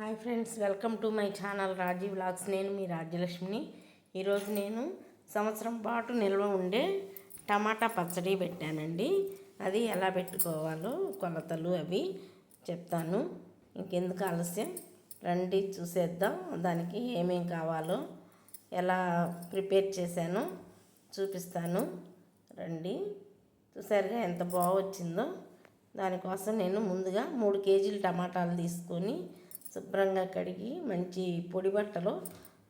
Hi friends welcome to my channel Raji vlogs. నేను మీ రాజ్యలక్ష్మిని. ఈరోజు నేను సంవత్సరం పాటు నిల్వ ఉండే టమాటా పచ్చడి పెట్టానండి. అది ఎలా పెట్టుకోవాలో కొలతలు అవి చెప్తాను. ఇంకెందుకు ఆలస్యం? రండి చూసేద్దాం దానికి ఏమేం కావాలో ఎలా ప్రిపేర్ చేశానో చూపిస్తాను. రండి చూసారుగా ఎంత బాగా వచ్చిందో దానికోసం నేను ముందుగా మూడు కేజీలు టమాటాలు తీసుకొని శుభ్రంగా కడిగి మంచి పొడి బట్టలో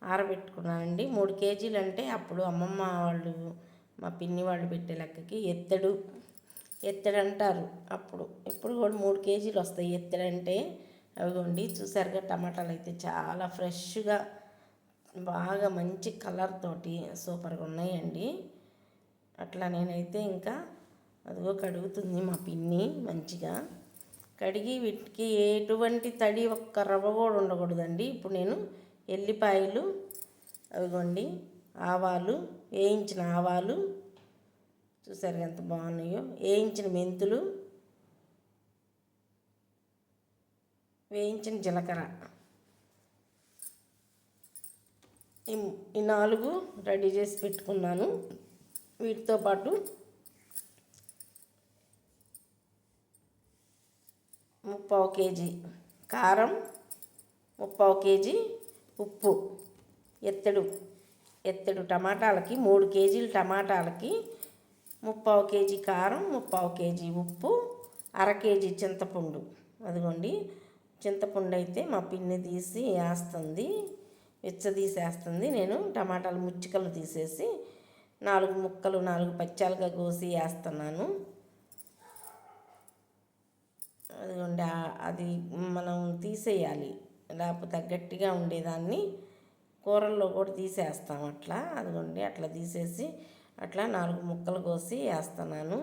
ఆరబెట్టుకున్నానండి. మూడు కేజీలు అంటే అప్పుడు అమ్మమ్మ వాళ్ళు మా పిన్ని వాళ్ళు పెట్టే లెక్కకి ఎత్తడు. ఎత్తడు అంటారు అప్పుడు. ఇప్పుడు కూడా మూడు కేజీలు వస్తాయి. ఎత్తడు అంటే అవిగోండి చూసారుగా టమాటాలు అయితే చాలా ఫ్రెష్గా బాగా మంచి కలర్ తోటి సూపర్గా ఉన్నాయండి. అట్లా నేనైతే ఇంకా అదిగో కడుగుతుంది మా పిన్ని మంచిగా. కడిగి వీటికి ఎటువంటి తడి ఒక్క రవ్వ కూడా ఉండకూడదండి. ఇప్పుడు నేను ఎల్లిపాయలు అవిగోండి ఆవాలు వేయించిన ఆవాలు చూసారు ఎంత బాగున్నాయో వేయించిన మెంతులు వేయించిన జీలకర్ర. ఈ నాలుగు రెడీ చేసి పెట్టుకున్నాను. వీటితో పాటు ముప్పావు కేజీ కారం ముప్పావు కేజీ ఉప్పు ఎత్తడు ఎత్తడు టమాటాలకి మూడు కేజీలు టమాటాలకి ముప్పావు కేజీ కారం ముప్పావు కేజీ ఉప్పు అర కేజీ చింతపండు. అదిగోండి చింతపండు అయితే మా పిన్ని తీసి వేస్తుంది విచ్చ తీసేస్తుంది. నేను టమాటాలు ముచ్చికలు తీసేసి నాలుగు ముక్కలు నాలుగు పచ్చాలుగా కోసి వేస్తున్నాను అదిగోండి ఆ- అది మనం తీసేయాలి. లేకపోతే గట్టిగా ఉండేదాన్ని కూరల్లో కూడా తీసేస్తాం అట్లా. అదిగోండి అట్లా తీసేసి అట్లా నాలుగు ముక్కలు కోసి వేస్తున్నాను.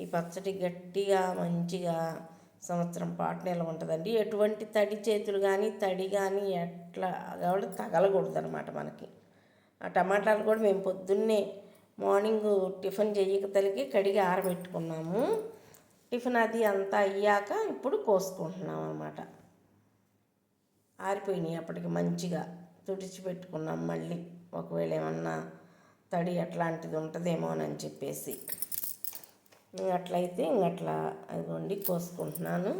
ఈ పచ్చడి గట్టిగా మంచిగా సంవత్సరం పాటు నిల్వ ఉంటుందండి. ఎటువంటి తడి చేతులు కానీ తడి కానీ ఎట్లా కాబట్టి తగలకూడదు అనమాట మనకి. ఆ టమాటాలు కూడా మేము పొద్దున్నే మార్నింగ్ టిఫిన్ చేయక తలికి కడిగి ఆరబెట్టుకున్నాము. టిఫిన్ అది అంతా అయ్యాక ఇప్పుడు కోసుకుంటున్నాం అనమాట ఆరిపోయినాయి అప్పటికి మంచిగా. తుడిచిపెట్టుకున్నాం మళ్ళీ. ఒకవేళ ఏమన్నా తడి అట్లాంటిది ఉంటుందేమోనని చెప్పేసి. అట్లయితే ఇంకట్లా అదిగోండి కోసుకుంటున్నాను.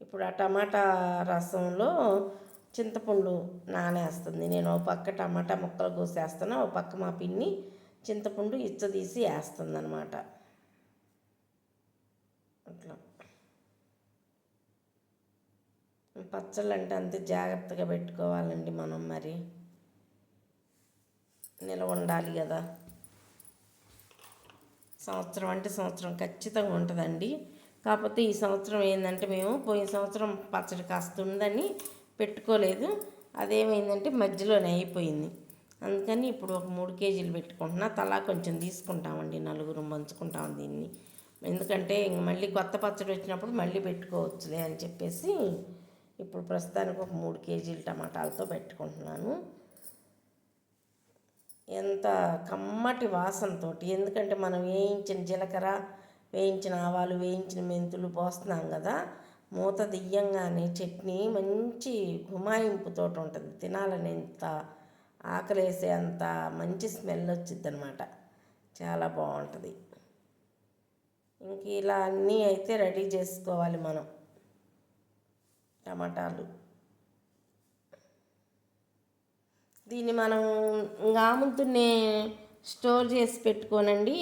ఇప్పుడు ఆ టమాటా రసంలో చింతపండు నానేస్తుంది. నేను ఒక పక్క టమాటా ముక్కలు కోసేస్తాను ఒక పక్క మా పిన్ని చింతపండు ఇచ్చదీసి వేస్తుందనమాట అట్లా. పచ్చళ్ళు అంటే అంతే జాగ్రత్తగా పెట్టుకోవాలండి మనం మరి. నిలవ ఉండాలి కదా. సంవత్సరం అంటే సంవత్సరం ఖచ్చితంగా ఉంటుందండి. కాకపోతే ఈ సంవత్సరం ఏంటంటే మేము పోయిన సంవత్సరం పచ్చడి కాస్త ఉందని పెట్టుకోలేదు. అదేమైందంటే మధ్యలోనే అయిపోయింది. అందుకని ఇప్పుడు ఒక మూడు కేజీలు పెట్టుకుంటున్నా. తలా కొంచెం తీసుకుంటామండి. నలుగురు పంచుకుంటాం దీన్ని. ఎందుకంటే ఇంక మళ్ళీ కొత్త పచ్చడి వచ్చినప్పుడు మళ్ళీ పెట్టుకోవచ్చులే అని చెప్పేసి ఇప్పుడు ప్రస్తుతానికి ఒక మూడు కేజీలు టమాటాలతో పెట్టుకుంటున్నాను. ఎంత కమ్మటి వాసనతో ఎందుకంటే మనం వేయించిన జీలకర్ర వేయించిన ఆవాలు వేయించిన మెంతులు పోస్తున్నాం కదా. మూత దియ్యంగానే చట్నీ మంచి గుమాయింపుతో ఉంటుంది. తినాలని ఎంత ఆకలేసే అంత మంచి స్మెల్ వచ్చింది అనమాట చాలా బాగుంటుంది ఇంక ఇలా అన్నీ అయితే రెడీ చేసుకోవాలి మనం. టమాటాలు. దీన్ని మనం గాముతున్నే స్టోర్ చేసి పెట్టుకోనండి.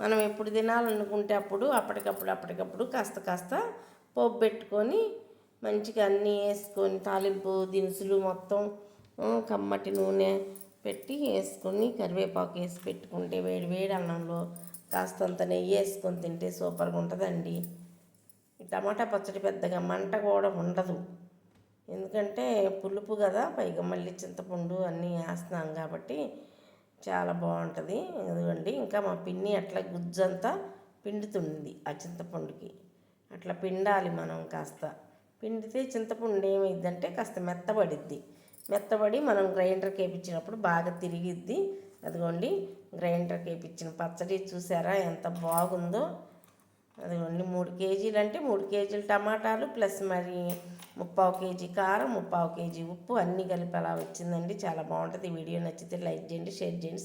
మనం ఎప్పుడు తినాలనుకుంటే అప్పుడు అప్పటికప్పుడు అప్పటికప్పుడు కాస్త కాస్త పోపు పెట్టుకొని మంచిగా అన్నీ వేసుకొని తాలింపు దినుసులు మొత్తం కమ్మటి నూనె పెట్టి వేసుకొని కరివేపాకు వేసి పెట్టుకుంటే వేడి వేడి అన్నంలో కాస్తంత నెయ్యి వేసుకొని తింటే సూపర్గా ఉంటుందండి. టమాటా పచ్చడి పెద్దగా మంట కూడా ఉండదు. ఎందుకంటే పులుపు కదా పైగా మళ్ళీ చింతపండు అన్నీ వేస్తున్నాం కాబట్టి చాలా బాగుంటుంది. ఎందుకండి ఇంకా మా పిన్ని అట్లా గుజ్జంతా పిండుతుంది ఆ చింతపండుకి. అట్లా పిండాలి మనం కాస్త. పిండితే చింతపండు ఏమైందంటే కాస్త మెత్తబడిద్ది. మెత్తబడి మనం గ్రైండర్కి వేయించినప్పుడు బాగా తిరిగిద్ది. అదిగోండి గ్రైండర్కి వేయించిన పచ్చడి చూసారా? ఎంత బాగుందో. అదిగోండి మూడు కేజీలు అంటే మూడు కేజీలు టమాటాలు ప్లస్ మరి ముప్పావు కేజీ కారం ముప్పావు కేజీ ఉప్పు అన్నీ కలిపి అలా వచ్చిందండి. చాలా బాగుంటుంది. వీడియో నచ్చితే లైక్ చేయండి షేర్ చేయండి